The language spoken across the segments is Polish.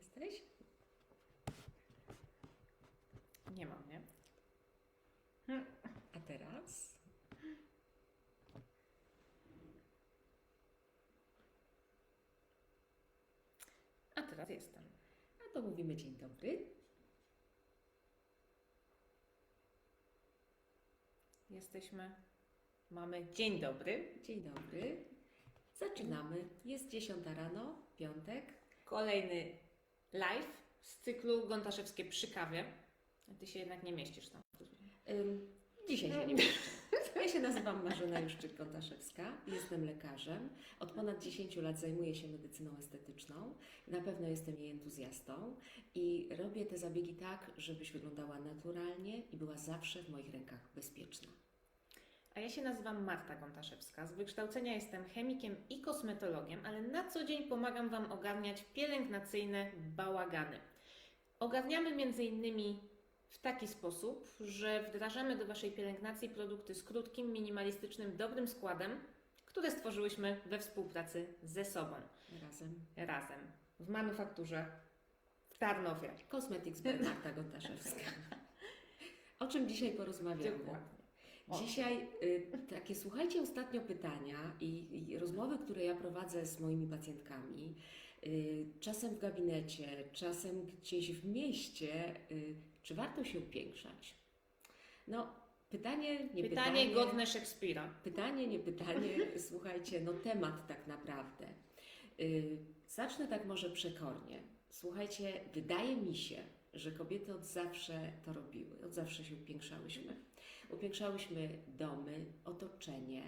Jesteś? Nie mam, nie? A teraz? A teraz jestem. A to mówimy dzień dobry. Jesteśmy. Mamy dzień dobry. Dzień dobry. Zaczynamy. Jest 10 rano, piątek. Kolejny live z cyklu Gontaszewskie przy kawie. Ty się jednak nie mieścisz tam. Ym, dzisiaj się nie mieszczę. Ja się nazywam Marzena Juszczyk-Kontaszewska. Jestem lekarzem. Od ponad 10 lat zajmuję się medycyną estetyczną. Na pewno jestem jej entuzjastą i robię te zabiegi tak, żebyś wyglądała naturalnie i była zawsze w moich rękach bezpieczna. A ja się nazywam Marta Gontaszewska. Z wykształcenia jestem chemikiem i kosmetologiem, ale na co dzień pomagam Wam ogarniać pielęgnacyjne bałagany. Ogarniamy między innymi w taki sposób, że wdrażamy do Waszej pielęgnacji produkty z krótkim, minimalistycznym, dobrym składem, które stworzyłyśmy we współpracy ze sobą, Razem. razem, w manufakturze w Tarnowie. Cosmetics by Marta Gontaszewska. O czym dzisiaj porozmawiamy? Dokładnie. Dzisiaj y, takie słuchajcie ostatnio pytania i, i rozmowy, które ja prowadzę z moimi pacjentkami, y, czasem w gabinecie, czasem gdzieś w mieście, y, czy warto się upiększać? No, pytanie, nie pytanie. Pytanie godne Szekspira. Pytanie, nie pytanie, słuchajcie, no temat tak naprawdę. Y, zacznę tak może przekornie. Słuchajcie, wydaje mi się, że kobiety od zawsze to robiły, od zawsze się upiększałyśmy. Upiększałyśmy domy, otoczenie,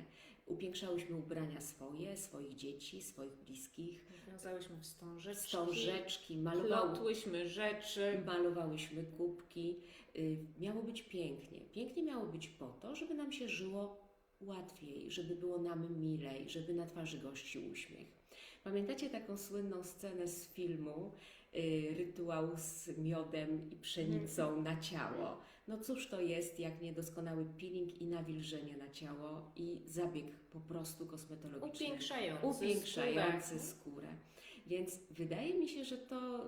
upiększałyśmy ubrania swoje, swoich dzieci, swoich bliskich, Wiązałyśmy wstążeczki, wstążeczki, malowały, plotłyśmy rzeczy. malowałyśmy kubki. Y, Miało być pięknie. Pięknie miało być po to, żeby nam się żyło łatwiej, żeby było nam milej, żeby na twarzy gościł uśmiech. Pamiętacie taką słynną scenę z filmu y, Rytuał z miodem i pszenicą na ciało? No cóż to jest, jak niedoskonały peeling i nawilżenie na ciało i zabieg po prostu kosmetologiczny Upiększający. upiększający skórę. skórę. Więc wydaje mi się, że to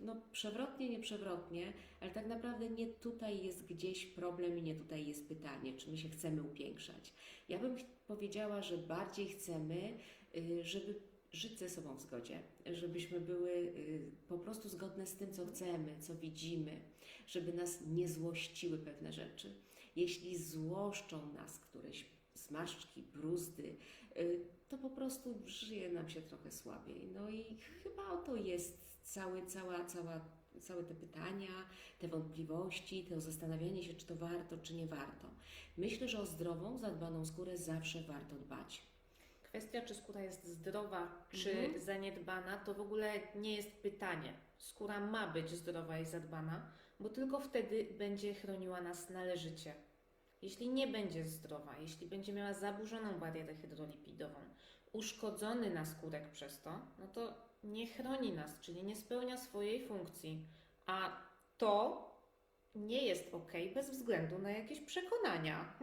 no, przewrotnie, nieprzewrotnie, ale tak naprawdę nie tutaj jest gdzieś problem i nie tutaj jest pytanie, czy my się chcemy upiększać. Ja bym powiedziała, że bardziej chcemy, y, żeby żyć ze sobą w zgodzie, żebyśmy były y, po prostu zgodne z tym, co chcemy, co widzimy, żeby nas nie złościły pewne rzeczy. Jeśli złoszczą nas któreś zmarszczki, bruzdy, y, to po prostu żyje nam się trochę słabiej. No i chyba o to jest cały, cała, cała, całe te pytania, te wątpliwości, to zastanawianie się, czy to warto, czy nie warto. Myślę, że o zdrową, zadbaną skórę zawsze warto dbać. Kwestia, czy skóra jest zdrowa, czy Mhm. zaniedbana, to w ogóle nie jest pytanie. Skóra ma być zdrowa i zadbana, bo tylko wtedy będzie chroniła nas należycie. Jeśli nie będzie zdrowa, jeśli będzie miała zaburzoną barierę hydrolipidową, uszkodzony naskórek przez to, no to nie chroni nas, czyli nie spełnia swojej funkcji. A to nie jest ok bez względu na jakieś przekonania.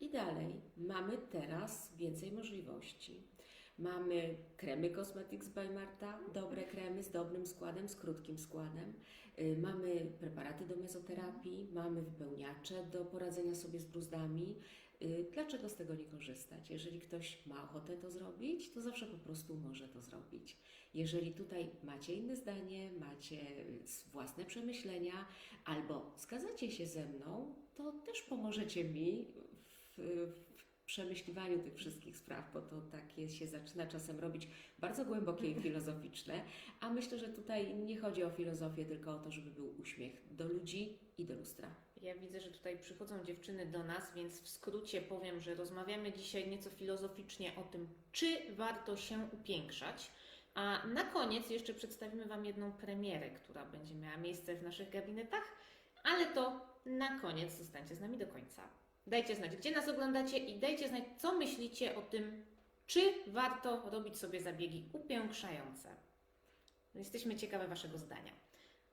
I dalej mamy teraz więcej możliwości. Mamy kremy Cosmetics by Marta, dobre kremy z dobrym składem, z krótkim składem. Y, Mamy preparaty do mezoterapii, mamy wypełniacze do poradzenia sobie z bruzdami. Y, Dlaczego z tego nie korzystać? Jeżeli ktoś ma ochotę to zrobić, to zawsze po prostu może to zrobić. Jeżeli tutaj macie inne zdanie, macie y, własne przemyślenia, albo zgadzacie się ze mną, to też pomożecie mi w, przemyśliwaniu tych wszystkich spraw, bo to takie się zaczyna czasem robić bardzo głębokie i filozoficzne, a myślę, że tutaj nie chodzi o filozofię, tylko o to, żeby był uśmiech do ludzi i do lustra. Ja widzę, że tutaj przychodzą dziewczyny do nas, więc w skrócie powiem, że rozmawiamy dzisiaj nieco filozoficznie o tym, czy warto się upiększać. A na koniec jeszcze przedstawimy Wam jedną premierę, która będzie miała miejsce w naszych gabinetach, ale to na koniec zostańcie z nami do końca. Dajcie znać, gdzie nas oglądacie i dajcie znać, co myślicie o tym, czy warto robić sobie zabiegi upiększające. Jesteśmy ciekawe Waszego zdania.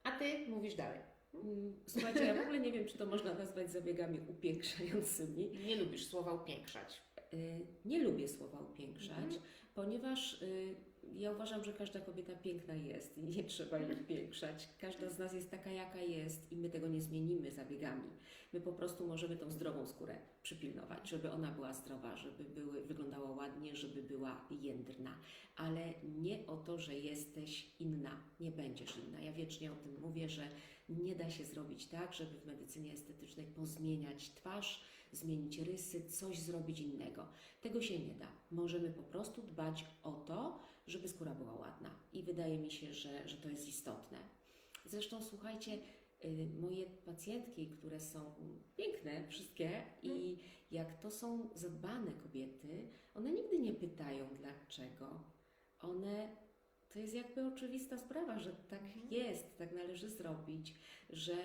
A Ty mówisz dalej. Mm, Słuchajcie, ja w ogóle nie wiem, czy to można nazwać zabiegami upiększającymi. Nie lubisz słowa upiększać. Y, Nie lubię słowa upiększać, Mhm. ponieważ y, ja uważam, że każda kobieta piękna jest i nie trzeba jej upiększać. Każda z nas jest taka, jaka jest i my tego nie zmienimy zabiegami. My po prostu możemy tą zdrową skórę przypilnować, żeby ona była zdrowa, żeby były, wyglądała ładnie, żeby była jędrna. Ale nie o to, że jesteś inna, nie będziesz inna. Ja wiecznie o tym mówię, że nie da się zrobić tak, żeby w medycynie estetycznej pozmieniać twarz, zmienić rysy, coś zrobić innego. Tego się nie da. Możemy po prostu dbać o to, żeby skóra była ładna. I wydaje mi się, że, że to jest istotne. Zresztą słuchajcie, y, moje pacjentki, które są piękne, wszystkie, i jak to są zadbane kobiety, one nigdy nie pytają dlaczego. One. To jest jakby oczywista sprawa, że tak Mhm. jest, tak należy zrobić, że,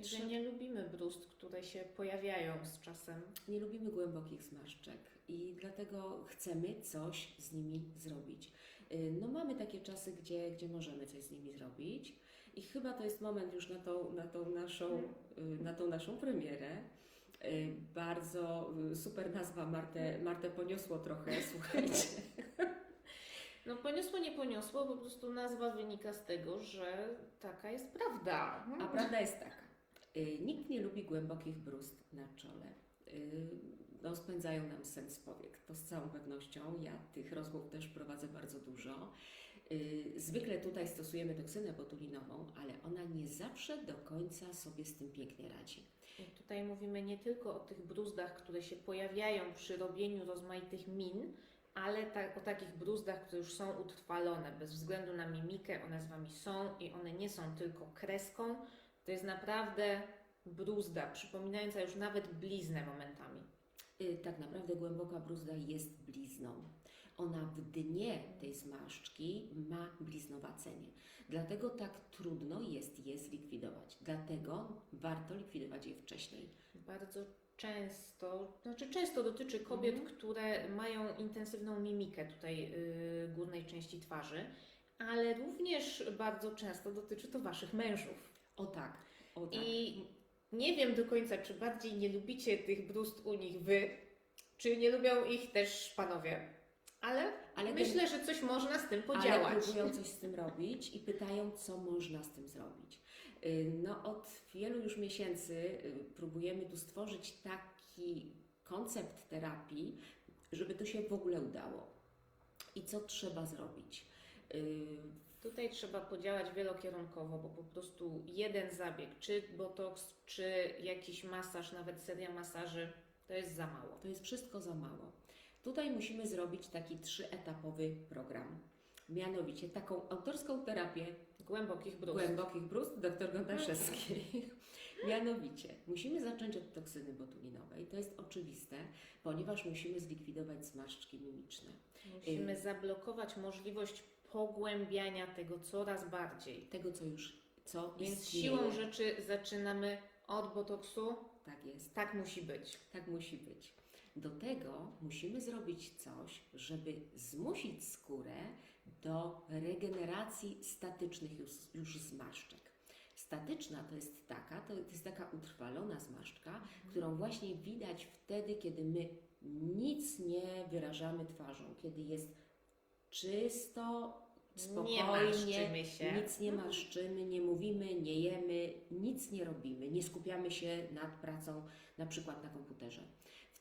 I że nie lubimy brust, które się pojawiają z czasem. nie lubimy głębokich zmarszczek i dlatego chcemy coś z nimi zrobić. Y, No mamy takie czasy, gdzie, gdzie możemy coś z nimi zrobić i chyba to jest moment już na tą, na tą, naszą, y, na tą naszą premierę. Y, Bardzo y, super nazwa, Martę, Martę poniosło trochę, słuchajcie. No poniosło, nie poniosło, po prostu nazwa wynika z tego, że taka jest prawda. A prawda jest taka. y, Nikt nie lubi głębokich brust na czole. Y, No, spędzają nam sen z powiek. To z całą pewnością. Ja tych rozmów też prowadzę bardzo dużo. Y, Zwykle tutaj stosujemy toksynę botulinową, ale ona nie zawsze do końca sobie z tym pięknie radzi. I tutaj mówimy nie tylko o tych bruzdach, które się pojawiają przy robieniu rozmaitych min, ale tak, o takich bruzdach, które już są utrwalone. Bez względu na mimikę, one z Wami są i one nie są tylko kreską. To jest naprawdę bruzda, przypominająca już nawet bliznę momentami. Y, Tak naprawdę głęboka bruzda jest blizną. Ona w dnie tej zmarszczki ma bliznowacenie. Dlatego tak trudno jest je zlikwidować. Dlatego warto likwidować je wcześniej. Bardzo często, znaczy często dotyczy kobiet, Mhm. które mają intensywną mimikę tutaj yy, górnej części twarzy, ale również bardzo często dotyczy to Waszych mężów. O tak, o tak. I nie wiem do końca, czy bardziej nie lubicie tych brust u nich Wy, czy nie lubią ich też panowie. Ale, Ale myślę, że coś można z tym Ale podziałać. próbują coś z tym robić i pytają, co można z tym zrobić. Y, No, od wielu już miesięcy y, próbujemy tu stworzyć taki koncept terapii, żeby to się w ogóle udało. I co trzeba zrobić? Y, Tutaj trzeba podziałać wielokierunkowo, bo po prostu jeden zabieg, czy botoks, czy jakiś masaż, nawet seria masaży, to jest za mało. To jest wszystko za mało. Tutaj musimy zrobić taki trzyetapowy program. Mianowicie taką autorską terapię Głębokich brust. głębokich brust dr Gądaszewskiej. Mianowicie, musimy zacząć od toksyny botulinowej. To jest oczywiste, ponieważ musimy zlikwidować zmarszczki mimiczne. Musimy zablokować możliwość pogłębiania tego coraz bardziej. Tego, co już, co Więc istnieje. siłą rzeczy zaczynamy od botoksu. Tak jest, Tak musi być. tak musi być. Do tego musimy zrobić coś, żeby zmusić skórę do regeneracji statycznych już, już zmarszczek. Statyczna to jest taka, to jest taka utrwalona zmarszczka, którą właśnie widać wtedy, kiedy my nic nie wyrażamy twarzą, kiedy jest czysto, Nie spokojnie, marszczymy się. nic nie marszczymy, nie mówimy, nie jemy, nic nie robimy, nie skupiamy się nad pracą na przykład na komputerze.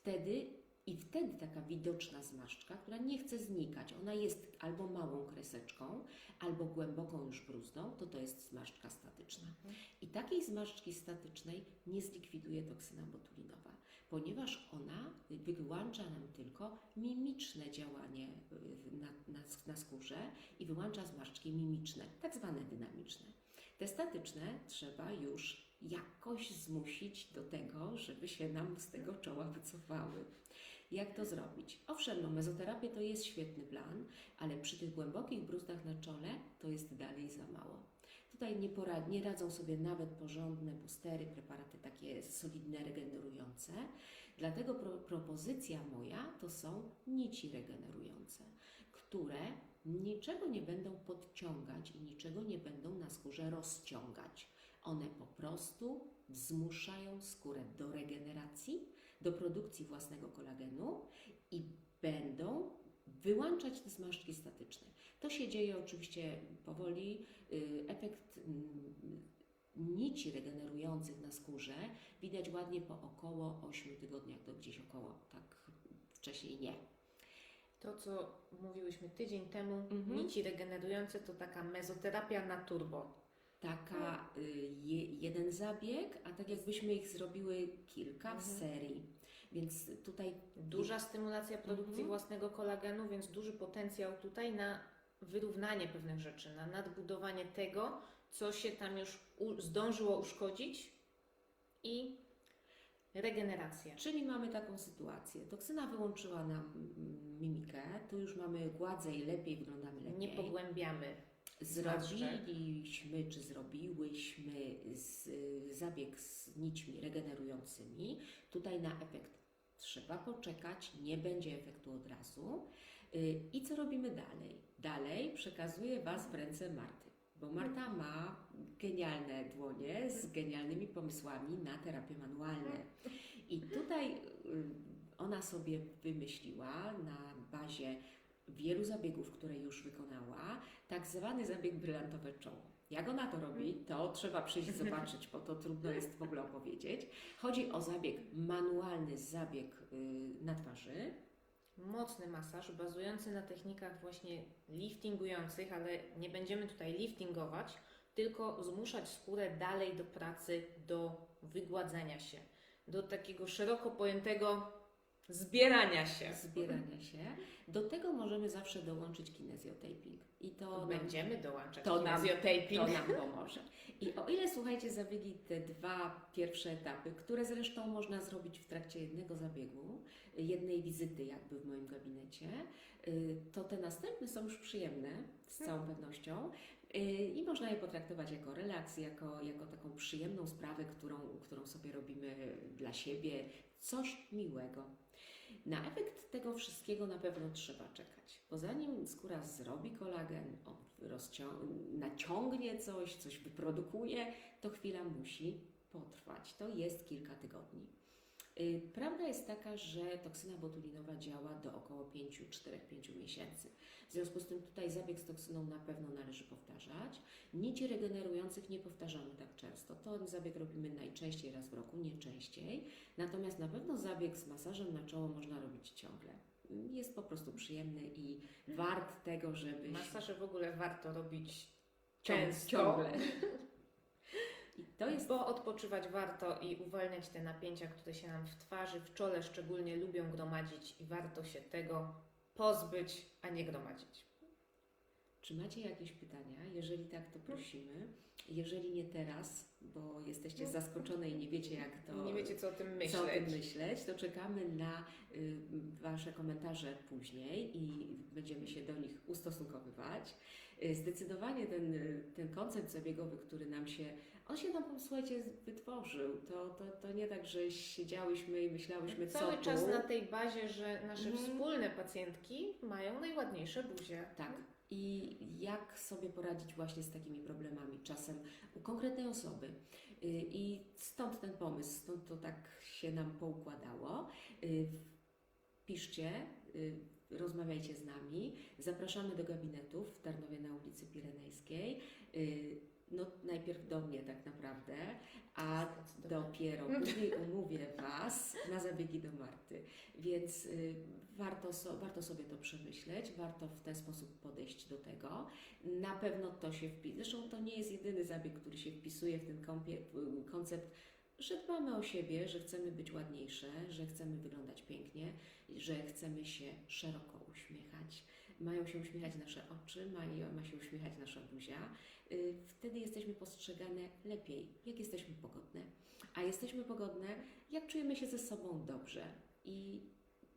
Wtedy i wtedy taka widoczna zmarszczka, która nie chce znikać, ona jest albo małą kreseczką, albo głęboką już bruzdą, to to jest zmarszczka statyczna. I takiej zmarszczki statycznej nie zlikwiduje toksyna botulinowa, ponieważ ona wyłącza nam tylko mimiczne działanie y, na, na, na skórze i wyłącza zmarszczki mimiczne, tak zwane dynamiczne. Te statyczne trzeba już jakoś zmusić do tego, żeby się nam z tego czoła wycofały. Jak to zrobić? Owszem, no, mezoterapię to jest świetny plan, ale przy tych głębokich bruzdach na czole to jest dalej za mało. Tutaj nie, porad, nie radzą sobie nawet porządne boostery, preparaty takie solidne, regenerujące. Dlatego pro, propozycja moja to są nici regenerujące, które niczego nie będą podciągać i niczego nie będą na skórze rozciągać. One po prostu zmuszają skórę do regeneracji, do produkcji własnego kolagenu i będą wyłączać te zmarszczki statyczne. To się dzieje oczywiście powoli. Y, Efekt mm, nici regenerujących na skórze widać ładnie po około 8 tygodniach do gdzieś około, tak wcześniej nie. To, co mówiłyśmy tydzień temu, Mhm. nici regenerujące, to taka mezoterapia na turbo. Taka y, je, jeden zabieg, a tak jakbyśmy ich zrobiły kilka w Mhm. serii. Więc tutaj Duża stymulacja produkcji Mhm. własnego kolagenu, więc duży potencjał tutaj na wyrównanie pewnych rzeczy, na nadbudowanie tego, co się tam już u, zdążyło uszkodzić i regeneracja. Czyli mamy taką sytuację. Toksyna wyłączyła nam mm, mimikę, tu już mamy gładzej, lepiej wyglądamy lepiej. Nie pogłębiamy. Zrobiliśmy, czy zrobiłyśmy z, zabieg z nićmi regenerującymi. Tutaj na efekt trzeba poczekać, nie będzie efektu od razu. Y, I co robimy dalej? Dalej przekazuję Was w ręce Marty, bo Marta ma genialne dłonie z genialnymi pomysłami na terapie manualne. I tutaj y, ona sobie wymyśliła na bazie wielu zabiegów, które już wykonała, tak zwany zabieg brylantowe czoło. Jak ona to robi, to trzeba przyjść zobaczyć, bo to trudno jest w ogóle opowiedzieć. Chodzi o zabieg manualny, zabieg y, na twarzy. Mocny masaż bazujący na technikach właśnie liftingujących, ale nie będziemy tutaj liftingować, tylko zmuszać skórę dalej do pracy, do wygładzenia się, do takiego szeroko pojętego zbierania się. zbierania się. Do tego możemy zawsze dołączyć kinezjotaping. I to nam, Będziemy dołączać to nam- kinezjotaping. to nam pomoże. I o ile słuchajcie, zabiegi te dwa pierwsze etapy, które zresztą można zrobić w trakcie jednego zabiegu, jednej wizyty jakby w moim gabinecie, y, to te następne są już przyjemne z całą pewnością. y, I można je potraktować jako relaks, jako, jako taką przyjemną sprawę, którą, którą sobie robimy dla siebie, coś miłego. Na efekt tego wszystkiego na pewno trzeba czekać, bo zanim skóra zrobi kolagen, naciągnie coś, coś wyprodukuje, to chwila musi potrwać. To jest kilka tygodni. Y, Prawda jest taka, że toksyna botulinowa działa do około 5, 4, 5 miesięcy. W związku z tym tutaj zabieg z toksyną na pewno należy powtarzać. Nici regenerujących nie powtarzamy tak często. To zabieg robimy najczęściej raz w roku, nie częściej. Natomiast na pewno zabieg z masażem na czoło można robić ciągle. Jest po prostu przyjemny i wart tego, żeby Masaże w ogóle warto robić często. ciągle. I to jest Bo odpoczywać warto i uwalniać te napięcia, które się nam w twarzy, w czole szczególnie lubią gromadzić i warto się tego pozbyć, a nie gromadzić. Czy macie jakieś pytania? Jeżeli tak, to prosimy. Jeżeli nie teraz, bo jesteście zaskoczone i nie wiecie, jak to. nie wiecie, co o tym Co o tym myśleć. myśleć, to czekamy na y, Wasze komentarze później i będziemy się do nich ustosunkowywać. Y, zdecydowanie ten, y, ten koncept zabiegowy, który nam się, on się nam, słuchajcie, wytworzył. To, to, to nie tak, że siedziałyśmy i myślałyśmy, co Cały tu. czas na tej bazie, że nasze Mhm. wspólne pacjentki mają najładniejsze buzie. Tak. I jak sobie poradzić właśnie z takimi problemami czasem u konkretnej osoby. Y, I stąd ten pomysł, stąd to tak się nam poukładało. Y, Piszcie, y, rozmawiajcie z nami. Zapraszamy do gabinetów w Tarnowie na ulicy Pirenejskiej. No najpierw do mnie tak naprawdę, a dopiero później umówię Was na zabiegi do Marty. Więc y, warto, so, warto sobie to przemyśleć, warto w ten sposób podejść do tego. Na pewno to się wpisuje. Zresztą to nie jest jedyny zabieg, który się wpisuje w ten y, koncept, że dbamy o siebie, że chcemy być ładniejsze, że chcemy wyglądać pięknie, że chcemy się szeroko uśmiechać. Mają się uśmiechać nasze oczy, mają, ma się uśmiechać nasza buzia. Y, Wtedy jesteśmy postrzegane lepiej, jak jesteśmy pogodne. A jesteśmy pogodne, jak czujemy się ze sobą dobrze. I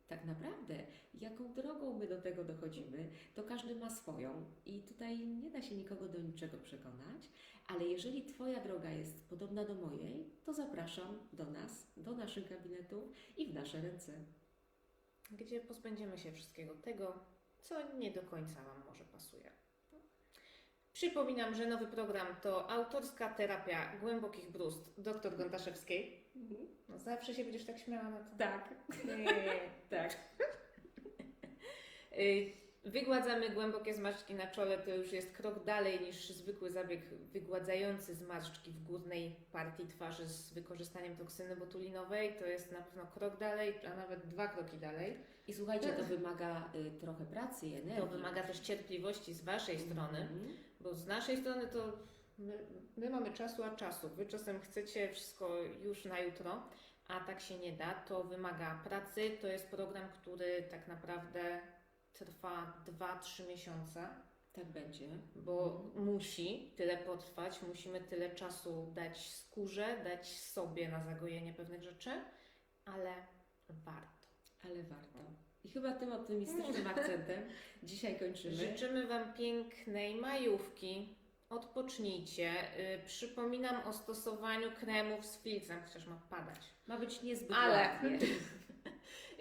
tak naprawdę, jaką drogą my do tego dochodzimy, to każdy ma swoją. I tutaj nie da się nikogo do niczego przekonać, ale jeżeli Twoja droga jest podobna do mojej, to zapraszam do nas, do naszych gabinetów i w nasze ręce. Gdzie pozbędziemy się wszystkiego tego, co nie do końca Wam może pasuje. Przypominam, że nowy program to autorska terapia głębokich brust dr Gontaszewskiej. No zawsze się będziesz tak śmiała na to. Tak, Nie. tak. Wygładzamy głębokie zmarszczki na czole, to już jest krok dalej niż zwykły zabieg wygładzający zmarszczki w górnej partii twarzy z wykorzystaniem toksyny botulinowej. To jest na pewno krok dalej, a nawet dwa kroki dalej. I słuchajcie, to wymaga y, trochę pracy i energii. To wymaga też cierpliwości z Waszej strony, Mhm. bo z naszej strony to my, my mamy czasu, a czasu. Wy czasem chcecie wszystko już na jutro, a tak się nie da. To wymaga pracy. To jest program, który tak naprawdę trwa 2-3 miesiące. Tak będzie. bo musi tyle potrwać, musimy tyle czasu dać skórze, dać sobie na zagojenie pewnych rzeczy, ale warto. Ale warto. I chyba tym optymistycznym akcentem dzisiaj kończymy. Życzymy Wam pięknej majówki. Odpocznijcie. Y, przypominam o stosowaniu kremów z filtrem, chociaż ma padać. Ma być niezbyt Ale- ładnie.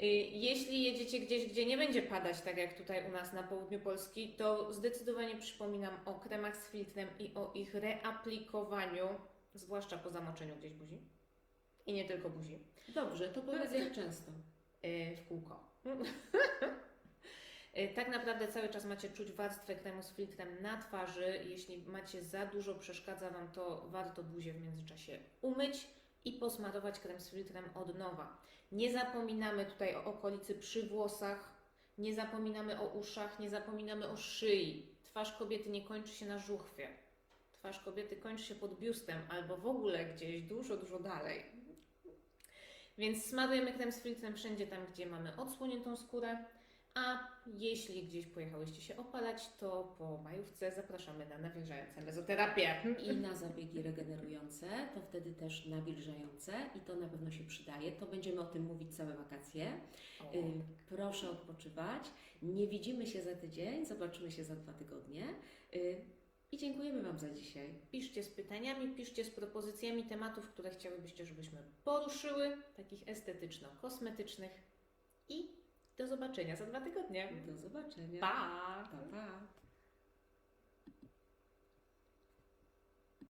Y, Jeśli jedziecie gdzieś, gdzie nie będzie padać, tak jak tutaj u nas na południu Polski, to zdecydowanie przypominam o kremach z filtrem i o ich reaplikowaniu, zwłaszcza po zamoczeniu gdzieś buzi. I nie tylko buzi. Dobrze, to powiedz jak często. y, w kółko. Y, Tak naprawdę cały czas macie czuć warstwę kremu z filtrem na twarzy. Jeśli macie za dużo, przeszkadza Wam to, warto buzię w międzyczasie umyć i posmarować krem z filtrem od nowa. Nie zapominamy tutaj o okolicy przy włosach, nie zapominamy o uszach, nie zapominamy o szyi. Twarz kobiety nie kończy się na żuchwie. Twarz kobiety kończy się pod biustem albo w ogóle gdzieś dużo, dużo dalej. Więc smarujemy krem z filtrem wszędzie tam, gdzie mamy odsłoniętą skórę. A jeśli gdzieś pojechałyście się opalać, to po majówce zapraszamy na nawilżające mezoterapię. I na zabiegi regenerujące, to wtedy też nawilżające i to na pewno się przydaje. To będziemy o tym mówić całe wakacje. O. Y, Proszę odpoczywać. Nie widzimy się za tydzień, zobaczymy się za dwa tygodnie. Y, I dziękujemy Wam za dzisiaj. Piszcie z pytaniami, piszcie z propozycjami tematów, które chciałybyście, żebyśmy poruszyły, takich estetyczno-kosmetycznych. I do zobaczenia za dwa tygodnie. Do zobaczenia. Pa! Pa, pa.